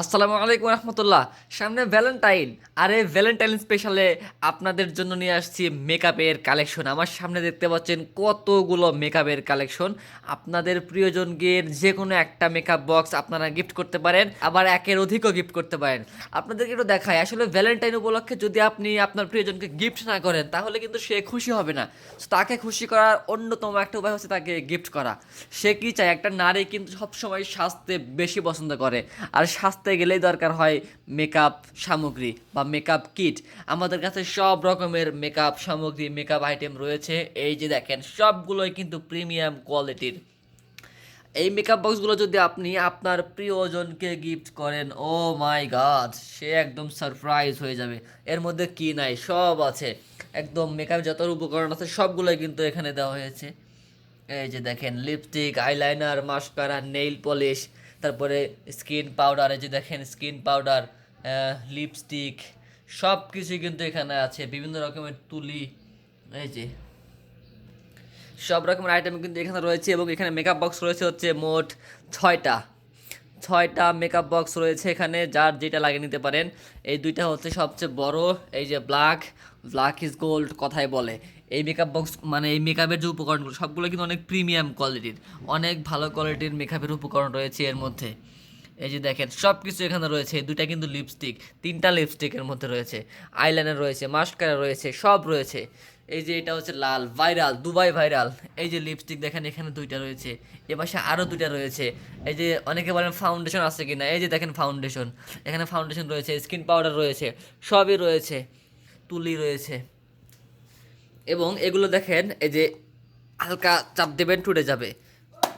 আসসালামু আলাইকুম রহমতুল্লাহ। সামনে ভ্যালেন্টাইন আর এই ভ্যালেন্টাইন স্পেশালে আপনাদের জন্য নিয়ে আসছি মেকআপের কালেকশন আমার সামনে দেখতে পাচ্ছেন কতগুলো মেকআপের কালেকশন আপনাদের প্রিয়জনকে যে কোনো একটা মেকআপ বক্স আপনারা গিফট করতে পারেন, আবার একের অধিকও গিফট করতে পারেন। আপনাদেরকে একটু দেখায় আসলে ভ্যালেন্টাইন উপলক্ষে যদি আপনি আপনার প্রিয়জনকে গিফট না করেন, তাহলে কিন্তু সে খুশি হবে না। তাকে খুশি করার অন্যতম একটা উপায় হচ্ছে তাকে গিফট করা। সে কি চায়? একটা নারী কিন্তু সবসময় স্বাস্থ্যে বেশি পছন্দ করে। আর স্বাস্থ্যে গেলেই দরকার হয় মেকআপ সামগ্রী বা মেকআপ কিট আমাদের কাছে সব রকমের মেকআপ সামগ্রী মেকআপ আইটেম রয়েছে। এই যে দেখেন, সবগুলোই কিন্তু প্রিমিয়াম কোয়ালিটির এই মেকআপ বক্সগুলো যদি আপনি আপনার প্রিয়জনকে গিফট করেন ও মাই গড সে একদম সারপ্রাইজ হয়ে যাবে। এর মধ্যে কি নাই, সব আছে। একদম মেকআপ যত উপকরণ আছে, সবগুলোই কিন্তু এখানে দেওয়া হয়েছে। এই যে দেখেন lipstick eyeliner mascara nail polish তারপরে স্কিন পাউডার, এই যে দেখেন স্কিন পাউডার লিপস্টিক সব কিছুই কিন্তু এখানে আছে। বিভিন্ন রকমের তুলি, এই যে সব রকমের আইটেম কিন্তু এখানে রয়েছে এবং এখানে মেকআপ বক্স রয়েছে হচ্ছে মোট ছয়টা। ছয়টা মেকআপ বক্স রয়েছে এখানে, যার যেটা লাগিয়ে নিতে পারেন। এই দুইটা হচ্ছে সবচেয়ে বড়, এই যে ব্ল্যাক ব্ল্যাক ইজ গোল্ড কথায় বলে। এই মেকআপ বক্স মানে এই মেকআপের যে উপকরণগুলো, সবগুলো কিন্তু অনেক প্রিমিয়াম কোয়ালিটির অনেক ভালো কোয়ালিটির মেকআপের উপকরণ রয়েছে এর মধ্যে। এই যে দেখেন সব কিছু এখানে রয়েছে দুইটা কিন্তু লিপস্টিক তিনটা লিপস্টিকের মধ্যে রয়েছে। আইলাইনার রয়েছে মাস্কারা রয়েছে, সব রয়েছে। এই যে এটা হচ্ছে লাল, ভাইরাল, দুবাই ভাইরাল। এই যে লিপস্টিক দেখেন, এখানে দুইটা রয়েছে। এ পাশে আরও দুইটা রয়েছে। এই যে অনেকে বলেন ফাউন্ডেশন আছে কি না এই যে দেখেন ফাউন্ডেশন এখানে ফাউন্ডেশন রয়েছে স্কিন পাউডার রয়েছে, সবই রয়েছে, তুলি রয়েছে। এবং এগুলো দেখেন, এই যে হালকা চাপ দেবেন, টুটে যাবে।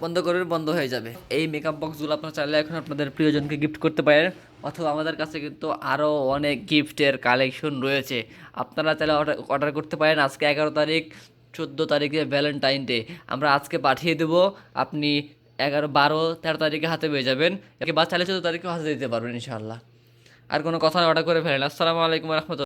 বন্ধ করবেন বন্ধ হয়ে যাবে। এই মেকআপ বক্সগুলো আপনারা চাইলে এখন আপনাদের প্রিয়জনকে গিফট করতে পারেন। অথবা আমাদের কাছে কিন্তু আরও অনেক গিফটের কালেকশন রয়েছে। আপনারা চাইলে অর্ডার করতে পারেন আজকে এগারো তারিখ, চোদ্দ তারিখে ভ্যালেন্টাইন ডে আমরা আজকে পাঠিয়ে দেবো, আপনি এগারো, বারো, তেরো তারিখে হাতে পেয়ে যাবেন। বা চাইলে চোদ্দ তারিখে হাতে দিতে পারবেন ইনশাআল্লাহ। আর কোনো কথা অর্ডার করে ফেলেন। আসসালামু আলাইকুম রহমতুল্লাহ।